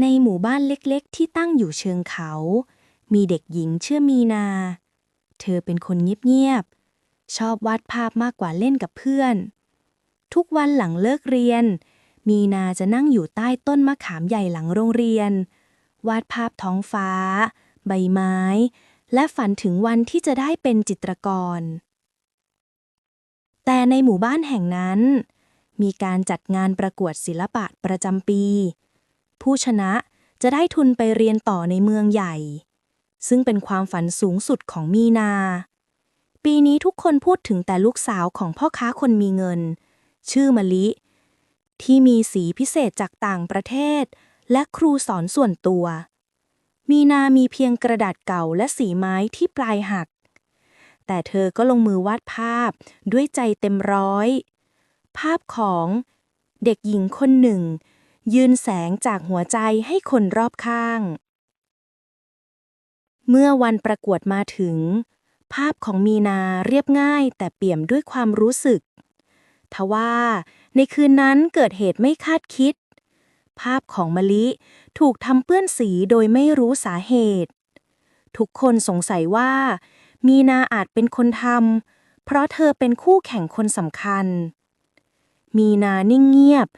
ในหมู่บ้านเล็กๆ ที่ตั้งอยู่เชิงเขา มีเด็กหญิงชื่อมีนา เธอเป็นคนเงียบๆ ชอบวาดภาพมากกว่าเล่นกับเพื่อน ทุกวันหลังเลิกเรียน มีนาจะนั่งอยู่ใต้ต้นมะขามใหญ่หลังโรงเรียน วาดภาพท้องฟ้า ใบไม้ และฝันถึงวันที่จะได้เป็นจิตรกร แต่ในหมู่บ้านแห่งนั้น มีการจัดงานประกวดศิลปะประจำปี ผู้ชนะจะได้ทุนไปเรียนต่อในเมืองใหญ่ ซึ่งเป็นความฝันสูงสุดของมีนา ปีนี้ทุกคนพูดถึงแต่ลูกสาวของพ่อค้าคนมีเงิน ชื่อมะลิ ที่มีสีพิเศษจากต่างประเทศ และครูสอนส่วนตัว มีนามีเพียงกระดาษเก่าและสีไม้ที่ปลายหัก แต่เธอก็ลงมือวาดภาพด้วยใจเต็มร้อย ภาพของเด็กหญิงคนหนึ่ง ยืนแสงจากหัวใจให้คนรอบข้าง เมื่อวันประกวดมาถึง ภาพของมีนาเรียบง่ายแต่เปี่ยมด้วยความรู้สึก ทว่าในคืนนั้นเกิดเหตุไม่คาดคิด ภาพของมะลิถูกทำเปื้อนสีโดยไม่รู้สาเหตุ ทุกคนสงสัยว่า มีนาอาจเป็นคนทำเพราะเธอเป็นคู่แข่งคนสำคัญ มีนานิ่งเงียบ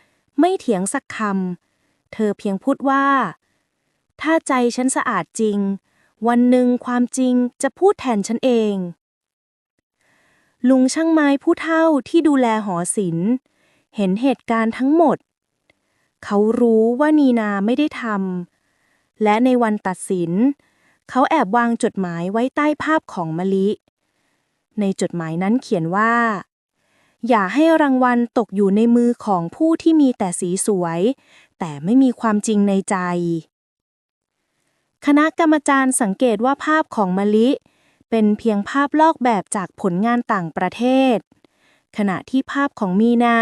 ไม่เถียงสักคำ เธอเพียงพูดว่า ถ้าใจฉันสะอาดจริง วันหนึ่งความจริงจะพูดแทนฉันเอง ลุงช่างไม้ผู้เฒ่าที่ดูแลหอศิลป์ เห็นเหตุการณ์ทั้งหมด เขารู้ว่านีนาไม่ได้ทำ และในวันตัดสิน เขาแอบวางจดหมายไว้ใต้ภาพของมะลิ ในจดหมายนั้นเขียนว่า อย่าให้รางวัลตกอยู่ในมือของผู้ที่มีแต่สีสวย แต่ไม่มีความจริงในใจ คณะกรรมการสังเกตว่าภาพของมะลิ เป็นเพียงภาพลอกแบบจากผลงานต่างประเทศ ขณะที่ภาพของมีนา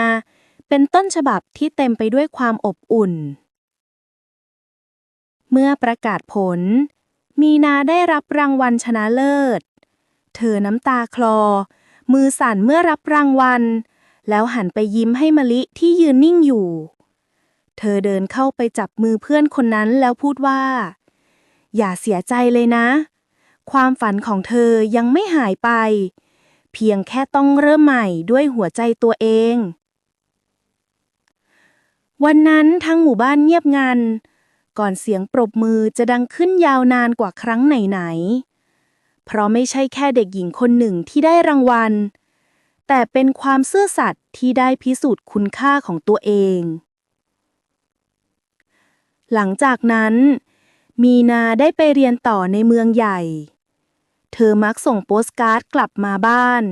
เป็นต้นฉบับที่เต็มไปด้วยความอบอุ่น เมื่อประกาศผล มีนาได้รับรางวัลชนะเลิศ เธอน้ำตาคลอ มือสั่นเมื่อรับรางวัล แล้วหันไปยิ้มให้มะลิที่ยืนนิ่งอยู่ เธอเดินเข้าไปจับมือเพื่อนคนนั้นแล้วพูดว่า อย่าเสียใจเลยนะ ความฝันของเธอยังไม่หายไป เพียงแค่ต้องเริ่มใหม่ด้วยหัวใจตัวเอง วันนั้นทั้งหมู่บ้านเงียบงัน ก่อนเสียงปรบมือจะดังขึ้นยาวนานกว่าครั้งไหนๆ เพราะไม่ใช่แค่เด็กหญิงคนหนึ่งที่ได้รางวัล แต่เป็นความซื่อสัตย์ที่ได้พิสูจน์คุณค่าของตัวเอง หลังจากนั้น มีนาได้ไปเรียนต่อในเมืองใหญ่ เธอมักส่งโปสการ์ดกลับมาบ้าน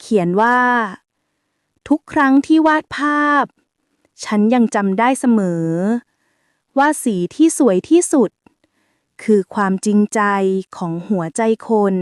เขียนว่า ทุกครั้งที่วาดภาพ ฉันยังจำได้เสมอ ว่าสีที่สวยที่สุด คือความจริงใจของหัวใจคน